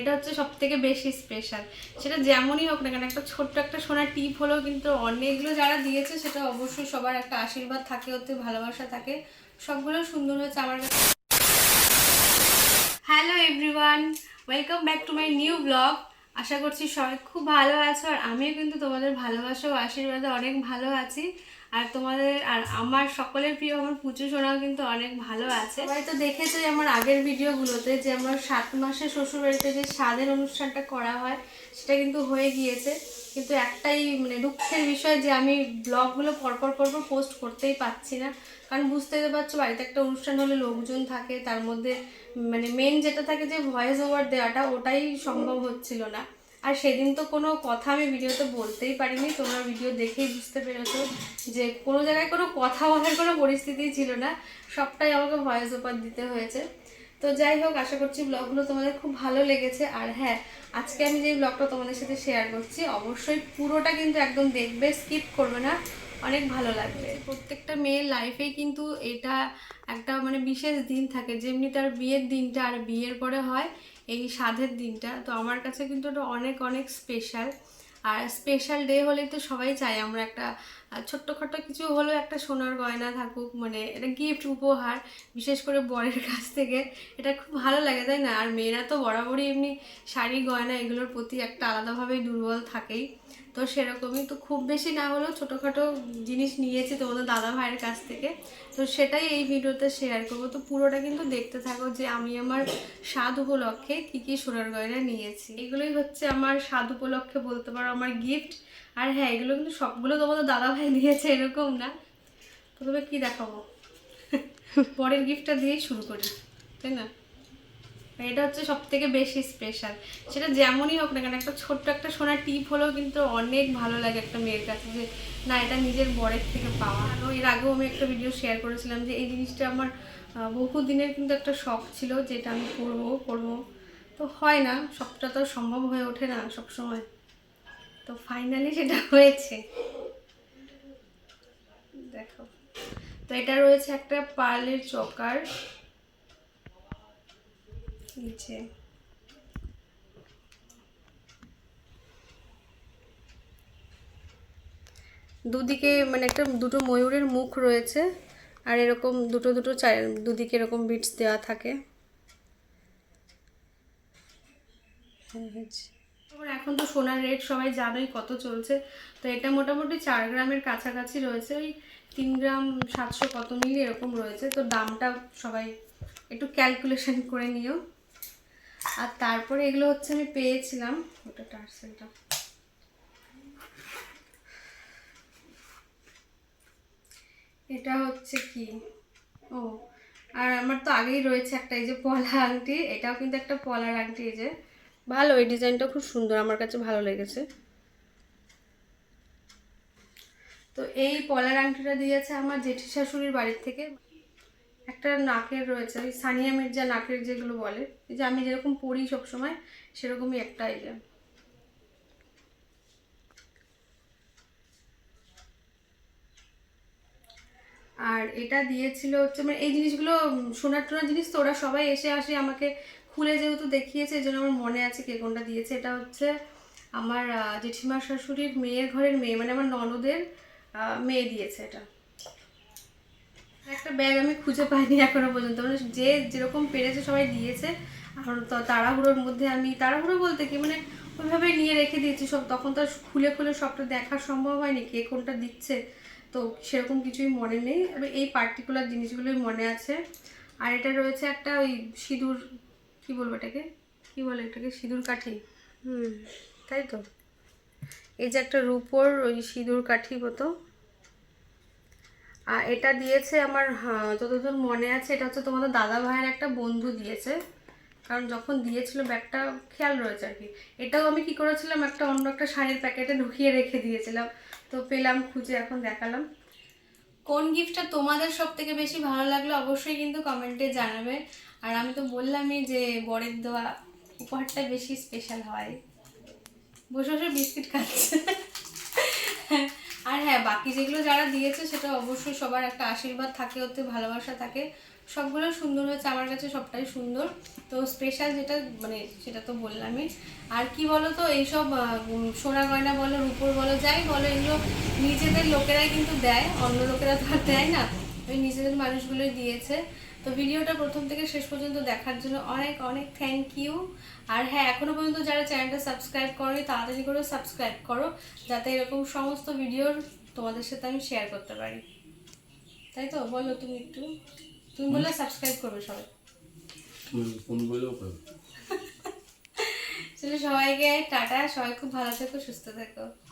এটা হচ্ছে সব থেকে বেশি স্পেশাল সেটা যেমনই হোক না কেন, একটা ছোট্ট একটা সোনার টিপ হলেও কিন্তু অনেকগুলো যারা দিয়েছে, সেটা অবশ্যই সবার একটা আশীর্বাদ থাকে, ওতে ভালোবাসা থাকে। সবগুলো সুন্দর হয়েছে আমার কাছে। Hello everyone welcome back to my new blog আশা করছি সবাই খুব ভালো আছো, আর আমিও কিন্তু তোমাদের ভালোবাসা ও আশীর্বাদে অনেক ভালো আছি। আর তোমাদের, আর আমার সকলের প্রিয়, আমার পুজো সোনাও কিন্তু অনেক ভালো আছে। সবাই তো দেখেছ আমার আগের ভিডিওগুলোতে যে আমার সাত মাসে শ্বশুরবাড়িতে যে স্বাদের অনুষ্ঠানটা করা হয়, সেটা কিন্তু হয়ে গিয়েছে। কিন্তু একটাই মানে দুঃখের বিষয় যে আমি ব্লগগুলো পরপর পরপর পোস্ট করতেই পারছি না। কারণ বুঝতেই তো পারছ, বাড়িতে একটা অনুষ্ঠান হলে লোকজন থাকে, তার মধ্যে মানে মেন যেটা থাকে যে ভয়েস ওভার দেওয়াটা, ওটাই সম্ভব হচ্ছিল না। আর সেদিন তো কোনো কথা আমি ভিডিওতে বলতেই পারিনি, তোমরা ভিডিও দেখেই বুঝতে পেরেছ যে কোনো জায়গায় কোনো কথা বলার কোনো পরিস্থিতি ছিল না, সবটাই আমাকে ভয়েস ওপার দিতে হয়েছে। তো যাই হোক, আশা করছি ব্লগগুলো তোমাদের খুব ভালো লেগেছে। আর হ্যাঁ আজকে আমি যে ব্লগটা তোমাদের সাথে শেয়ার করছি, অবশ্যই পুরোটা কিন্তু একদম দেখবে স্কিপ করবে না। অনেক ভালো লাগবে। প্রত্যেকটা মেয়ের লাইফে কিন্তু এটা একটা মানে বিশেষ দিন থাকে। যেমনি তার বিয়ের দিনটা আর বিয়ের পরে হয়, এই সাধের দিনটা। তো আমার কাছে কিন্তু এটা অনেক অনেক স্পেশাল আর স্পেশাল ডে হলে তো সবাই চায় আমরা একটা ছোট্টখাটো কিছু হলেও একটা সোনার গয়না থাকুক মানে এটা গিফট উপহার, বিশেষ করে বরের কাছ থেকে, এটা খুব ভালো লাগে, তাই না? আর মেয়েরা তো বরাবরই এমনি শাড়ি, গয়না এগুলোর প্রতি একটা আলাদাভাবেই দুর্বল থাকেই। তো সেরকমই, তো খুব বেশি না হলেও ছোটোখাটো জিনিস নিয়েছি তোমাদের দাদা ভাইয়ের কাছ থেকে। তো সেটাই এই ভিডিওতে শেয়ার করব। তো পুরোটা কিন্তু দেখতে থাকো যে আমি আমার স্বাদ উপলক্ষে কী কী সোনার গয়না নিয়েছি। এগুলোই হচ্ছে আমার স্বাদ উপলক্ষে বলতে পারো আমার গিফট আর হ্যাঁ এগুলো কিন্তু সবগুলো তোমাদের দাদা ভাই দিয়েছে এরকম না। প্রথমে কি দেখাবো? পরের গিফটটা দিয়েই শুরু করি তাই না? এটা হচ্ছে সব থেকে বেশি স্পেশাল সেটা যেমনই হোক না কেন একটা ছোট্ট একটা সোনার টিপ হলেও কিন্তু অনেক ভালো লাগে একটা মেয়ের কাছে যে না এটা নিজের বরের থেকে পাওয়া। আর এর আগেও আমি একটা ভিডিও শেয়ার করেছিলাম যে এই জিনিসটা আমার বহু দিনের কিন্তু একটা শখ ছিল যেটা আমি করব করব। তো হয় না সবটা তো সম্ভব হয়ে ওঠে না সবসময়। তো ফাইনালি সেটা হয়েছে। দেখো। তো এটা রয়েছে একটা পার্লের চকার। নিচে। দুদিকে মানে একটা দুটো ময়ূরের মুখ রয়েছে আর এরকম দুটো দুটো দুদিকে এরকম বিটস দেওয়া থাকে। হ্যাঁ, হয়েছে। তারপর এখন তো সোনার রেট সবাই জানোই কত চলছে। তো এটা মোটামুটি চার গ্রামের কাছাকাছি রয়েছে। ওই তিন গ্রাম সাতশো কত মিলি এরকম রয়েছে। তো দামটা সবাই একটু ক্যালকুলেশন করে নিও। আর তারপরে এগুলো হচ্ছে আমি পেয়েছিলাম। ওটা টার্সেলটা এটা হচ্ছে কি? ও, আর আমার তো আগেই রয়েছে একটা, এই যে পলা আংটি। এটাও কিন্তু একটা পলার আংটি, এই যে। ভালো, এই ডিজাইনটা খুব সুন্দর, আমার কাছে ভালো লেগেছে। তো এই পলার আংটিটা দিয়েছে আমার জেঠি শাশুড়ির বাড়ির থেকে। একটা নাকের রয়েছে, ওই সানিয়া মির্জা নাকের যেগুলো বলে যে আমি যেরকম পরি সবসময়, সেরকমই একটা এই আর এটা দিয়েছিল হচ্ছে মানে এই জিনিসগুলো সোনার টোনার জিনিস তো, ওরা সবাই এসে আসে আমাকে খুলে যেহেতু দেখিয়েছে, এই জন্য আমার মনে আছে কে কোনটা দিয়েছে। এটা হচ্ছে আমার জেঠিমা শাশুড়ির মেয়ের ঘরের মেয়ে মানে আমার ননদের মেয়ে দিয়েছে এটা। একটা ব্যাগ আমি খুঁজে পাইনি এখনও পর্যন্ত। মানে যে যেরকম পেরেছে সবাই দিয়েছে। তো তাড়াহুড়োর মধ্যে আমি, তাড়াহুড়ো বলতে কি মানে ওইভাবে নিয়ে রেখে দিয়েছি। সব তখন তো আর খুলে খুলে সবটা দেখা সম্ভব হয়নি কে কোনটা দিচ্ছে। তো সেরকম কিছুই মনে নেই। এই পার্টিকুলার জিনিসগুলোই মনে আছে। আর এটা রয়েছে একটা ওই সিঁদুর কি বলব এটাকে? কি বলে এটাকে? সিঁদুর কাঠি? হুম। তাই তো? এই যে একটা রূপোর ওই সিঁদুর কাঠি মতো। আর এটা দিয়েছে আমার হ্যাঁ, যতদূর মনে আছে এটা হচ্ছে তোমাদের দাদা ভাইয়ের একটা বন্ধু দিয়েছে। কারণ যখন দিয়েছিল ব্যাগটা খেয়াল রয়েছে আর কি। এটাও আমি কি করেছিলাম একটা অন্য একটা শাড়ির প্যাকেটে ঢুকিয়ে রেখে দিয়েছিলাম। তো পেলাম খুঁজে এখন দেখালাম। কোন গিফটটা তোমাদের সব থেকে বেশি ভালো লাগল অবশ্যই কিন্তু কমেন্টে জানাবে। আর আমি তো বললামই যে বরের দেওয়া উপহারটা বেশি স্পেশাল হয়। বসে বসে বিস্কিট খাচ্ছে। আর হ্যাঁ বাকি যেগুলো যারা দিয়েছে সেটা অবশ্যই সবার একটা আশীর্বাদ থাকে, ওতে ভালোবাসা থাকে। সবগুলো সুন্দর হয়েছে, আমার কাছে সবটাই সুন্দর। তো স্পেশাল যেটা মানে সেটা তো বললামই। আর কি বলো তো এইসব সোনা গয়না বলো, রূপোর বলো, যাই বলো, এগুলো নিজেদের লোকেরাই কিন্তু দেয়, অন্য লোকেরা তো আর দেয় না। ওই নিজেদের মানুষগুলোই দিয়েছে। তো ভিডিওটা প্রথম থেকে শেষ পর্যন্ত দেখার জন্য অনেক অনেক থ্যাংক ইউ আর হ্যাঁ এখনও পর্যন্ত যারা চ্যানেলটা সাবস্ক্রাইব করো তাড়াতাড়ি করে সাবস্ক্রাইব করো যাতে এরকম সমস্ত ভিডিওর তোমাদের সাথে আমি শেয়ার করতে পারি। তাই তো? বলো তুমি একটু। তুমি বললে সাবস্ক্রাইব করবে সবাই। চলো সবাইকে টাটা সবাই খুব ভালো থেকো সুস্থ থেকো।